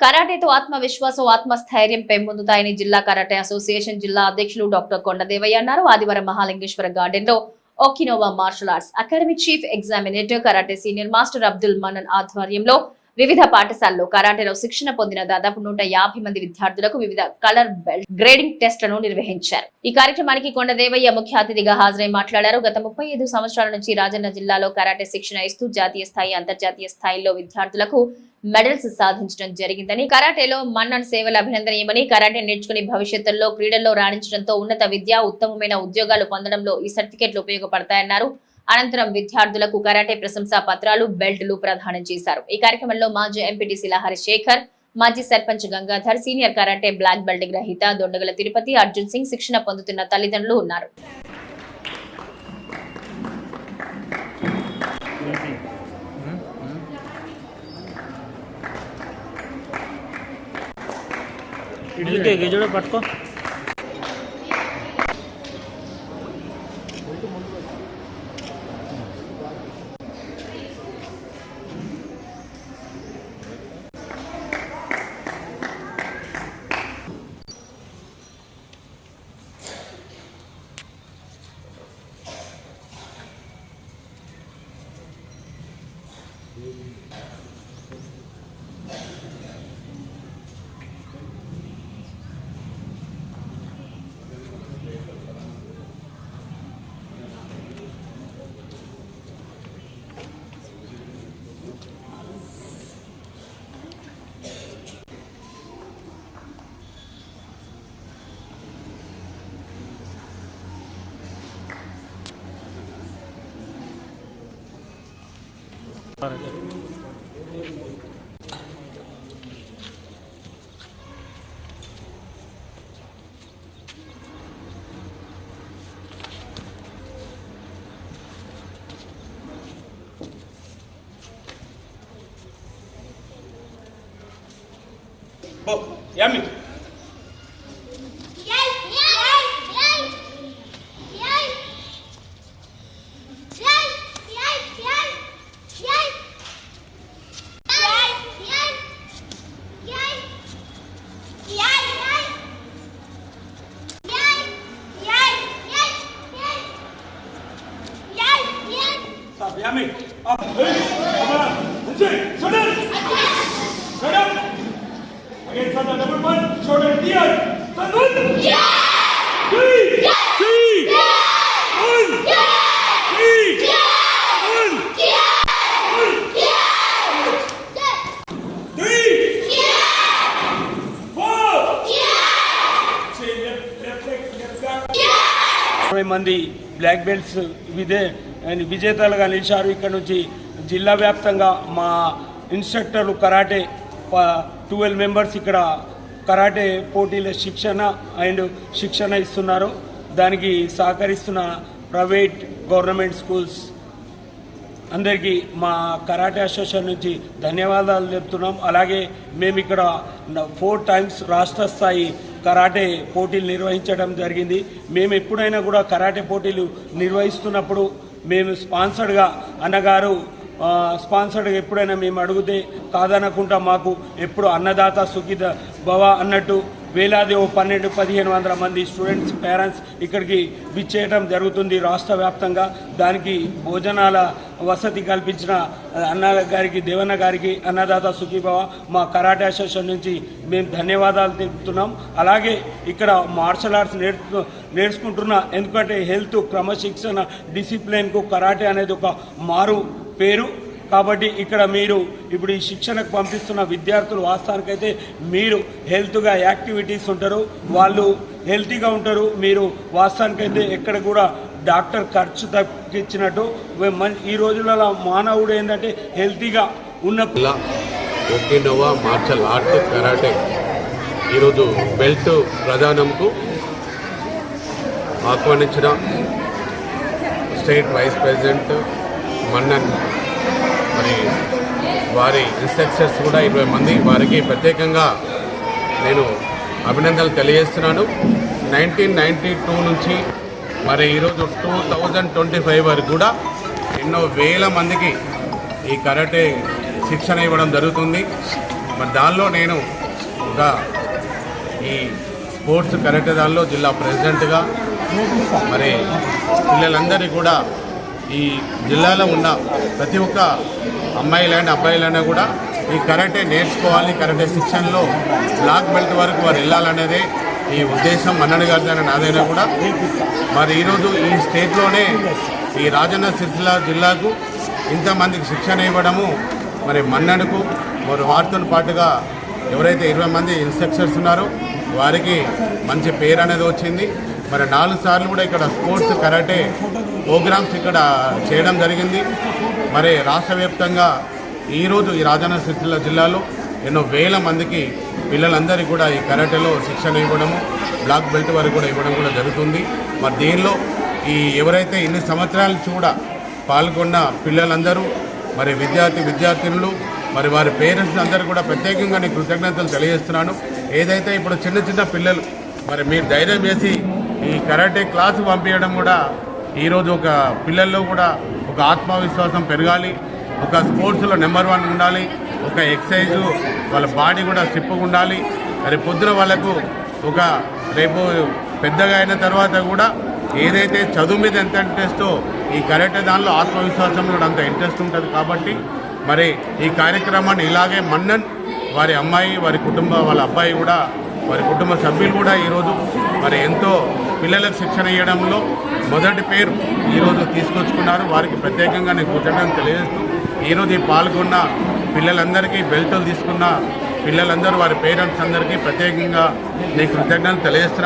కరాటేతో ఆత్మవిశ్వాసం ఆత్మస్థైర్యం పెంపొందుతాయని జిల్లా కరాటే అసోసియేషన్ జిల్లా అధ్యక్షులు డాక్టర్ కొండదేవయ్య అన్నారు. ఆదివారం మహాలింగేశ్వర గార్డెన్లో Okinawa martial arts academy chief examiner karate senior master Abdul Manan ఆధ్వర్యంలో వివిధ పాఠశాలలో కరాటేలో శిక్షణ పొందిన దాదాపు నూట యాభై మంది విద్యార్థులకు వివిధ కలర్ బెల్ట్ గ్రేడింగ్ టెస్టులను నిర్వహించారు. ఈ కార్యక్రమానికి కొండదేవయ్య ముఖ్య అతిథిగా హాజరై మాట్లాడారు. గత ముప్పై ఐదు సంవత్సరాల నుంచి రాజన్న జిల్లాలో కరాటే శిక్షణ ఇస్తూ జాతీయ స్థాయి అంతర్జాతీయ స్థాయిలో విద్యార్థులకు మెడల్స్ సాధించడం జరిగిందని కరాటేలో మన్నన్ సేవలు అభినందనీయమని కరాటే నేర్చుకుని భవిష్యత్తులో క్రీడల్లో రాణించడంతో ఉన్నత విద్య ఉత్తమమైన ఉద్యోగాలు పొందడంలో ఈ సర్టిఫికెట్లు ఉపయోగపడతాయన్నారు. అనంతరం విద్యార్థులకు కరాటే ప్రశంసా పత్రాలు బెల్టులు ప్రదానం చేశారు. ఈ కార్యక్రమంలో మాజీ ఎంపీటీసీ లహరి శేఖర్ మాజీ sarpanch Gangadhar senior karate black belt గ్రహీత దొండగల తిరుపతి అర్జున్ సింగ్ శిక్షణ పొందుతున్న తల్లిదండ్రులు ఉన్నారు. 빠르게. 뭐, 야미. academic of this. Come on. That's it. Shut up. Shut up. Again, for the number one, Jordan Dion. Sanun. Yeah. Three. Yeah. Three. Yeah. One. Yeah. Three. Yeah. మంది black belts ఇదే విజేతలుగా నిలిచారు. ఇక్కడ నుంచి జిల్లా వ్యాప్తంగా మా ఇన్స్ట్రక్టర్లు కరాటే ట్వెల్వ్ మెంబర్స్ ఇక్కడ కరాటే పోటీల శిక్షణ అండ్ శిక్షణ ఇస్తున్నారు. దానికి సహకరిస్తున్న ప్రైవేట్ గవర్నమెంట్ స్కూల్స్ అందరికీ మా కరాటే అసోసియేషన్ నుంచి ధన్యవాదాలు చెప్తున్నాం. అలాగే మేము ఇక్కడ ఫోర్ టైమ్స్ రాష్ట్ర స్థాయి కరాటే పోటీలు నిర్వహించడం జరిగింది. మేము ఎప్పుడైనా కూడా కరాటే పోటీలు నిర్వహిస్తున్నప్పుడు మేము స్పాన్సర్డ్గా అన్నగారు స్పాన్సర్డ్గా ఎప్పుడైనా మేము అడిగితే కాదనకుండా మాకు ఎప్పుడు అన్నదాత సుఖిత భవ అన్నట్టు వేలాది ఓ పన్నెండు పదిహేను వందల మంది స్టూడెంట్స్ పేరెంట్స్ ఇక్కడికి విచ్చేయడం జరుగుతుంది రాష్ట్ర వ్యాప్తంగా. దానికి భోజనాల వసతి కల్పించిన అన్న గారికి దేవన్న గారికి అన్నదాత సుఖీభావ మా కరాటే అసోసియేషన్ నుంచి మేము ధన్యవాదాలు తెలుపుతున్నాం. అలాగే ఇక్కడ మార్షల్ ఆర్ట్స్ నేర్చు నేర్చుకుంటున్న ఎందుకంటే హెల్త్ క్రమశిక్షణ డిసిప్లిన్కు కరాటే అనేది ఒక మారు పేరు. కాబట్టి ఇక్కడ మీరు ఇప్పుడు ఈ శిక్షణకు పంపిస్తున్న విద్యార్థులు వాస్తవానికైతే మీరు హెల్త్గా యాక్టివిటీస్ ఉంటారు వాళ్ళు హెల్తీగా ఉంటారు మీరు వాస్తవానికైతే ఎక్కడ కూడా డాక్టర్ ఖర్చు తగ్గించినట్టు ఈ రోజులలో మానవుడు ఏంటంటే హెల్తీగా ఉన్న ఒకినోవా మార్షల్ ఆర్ట్ కరాటే. ఈరోజు బెల్ట్ ప్రధానంకు ఆహ్వానించిన స్టేట్ వైస్ ప్రెసిడెంట్ మన్నన్ వారి ఇన్స్ట్రక్టర్స్ కూడా ఇరవై మంది వారికి ప్రత్యేకంగా నేను అభినందనలు తెలియజేస్తున్నాను. నైన్టీన్ నైంటీ టూ నుంచి మరి ఈరోజు టూ థౌజండ్ ట్వంటీ ఫైవ్ వరకు కూడా ఎన్నో వేల మందికి ఈ కరాటే శిక్షణ ఇవ్వడం జరుగుతుంది. మరి దానిలో నేను ఒక ఈ స్పోర్ట్స్ కరాటే దానిలో జిల్లా ప్రెసిడెంట్గా మరి పిల్లలందరినీ కూడా ఈ జిల్లాలో ఉన్న ప్రతి ఒక్క అమ్మాయిలైనా అబ్బాయిలైనా కూడా ఈ కరాటే నేర్చుకోవాలి కరాటే శిక్షణలో బ్లాక్ బెల్ట్ వరకు వారు వెళ్ళాలనేదే ఈ ఉద్దేశం. మన్నడి గారిదైన నాదైనా కూడా మరి ఈరోజు ఈ స్టేట్లోనే ఈ రాజన్న సిరిసిల్ల జిల్లాకు ఇంతమందికి శిక్షణ ఇవ్వడము మరి మన్నడుకు మరి వారితో పాటుగా ఎవరైతే ఇరవై మంది ఇన్స్ట్రక్టర్స్ ఉన్నారో వారికి మంచి పేరు అనేది వచ్చింది. మరి నాలుగు సార్లు కూడా ఇక్కడ స్పోర్ట్స్ కరాటే ప్రోగ్రామ్స్ ఇక్కడ చేయడం జరిగింది. మరి రాష్ట్ర వ్యాప్తంగా ఈరోజు ఈ రాజన్న సిరిసిల్ల జిల్లాలో ఎన్నో వేల మందికి పిల్లలందరికీ కూడా ఈ కరాటేలో శిక్షణ ఇవ్వడము బ్లాక్ బెల్ట్ వరకు కూడా ఇవ్వడం కూడా జరుగుతుంది. మరి దీనిలో ఈ ఎవరైతే ఇన్ని సంవత్సరాలు చూడ కూడా పాల్గొన్న పిల్లలందరూ మరి విద్యార్థి విద్యార్థినులు మరి వారి పేరెంట్స్ అందరూ కూడా ప్రత్యేకంగా నేను కృతజ్ఞతలు తెలియజేస్తున్నాను. ఏదైతే ఇప్పుడు చిన్న చిన్న పిల్లలు మరి మీరు ధైర్యం చేసి ఈ కరాటే క్లాసు పంపించడం కూడా ఈరోజు ఒక పిల్లల్లో కూడా ఒక ఆత్మవిశ్వాసం పెరగాలి ఒక స్పోర్ట్స్లో నెంబర్ వన్ ఉండాలి ఒక ఎక్సర్సైజు వాళ్ళ బాడీ కూడా స్టిప్గా ఉండాలి. మరి పొద్దున వాళ్ళకు ఒక రేపు పెద్దగా అయిన తర్వాత కూడా ఏదైతే చదువు మీద ఎంత ఇంట్రెస్టో ఈ కరెక్ట్ దానిలో ఆత్మవిశ్వాసం కూడా అంత ఇంట్రెస్ట్ ఉంటుంది కాబట్టి మరి ఈ కార్యక్రమాన్ని ఇలాగే మన్నన్ వారి అమ్మాయి వారి కుటుంబ వాళ్ళ అబ్బాయి కూడా వారి కుటుంబ సభ్యులు కూడా ఈరోజు మరి ఎంతో పిల్లలకు శిక్షణ ఇవ్వడంలో మొదటి పేరు ఈరోజు తీసుకొచ్చుకున్నారు. వారికి ప్రత్యేకంగా నేను కృతజ్ఞతలు తెలియజేస్తూ ఈరోజు ఈ పాల్గొన్న పిల్లలందరికీ బెల్టులు తీసుకున్న పిల్లలందరూ వారి పేరెంట్స్ అందరికీ ప్రత్యేకంగా నేను కృతజ్ఞతలు తెలియజేస్తున్నాను.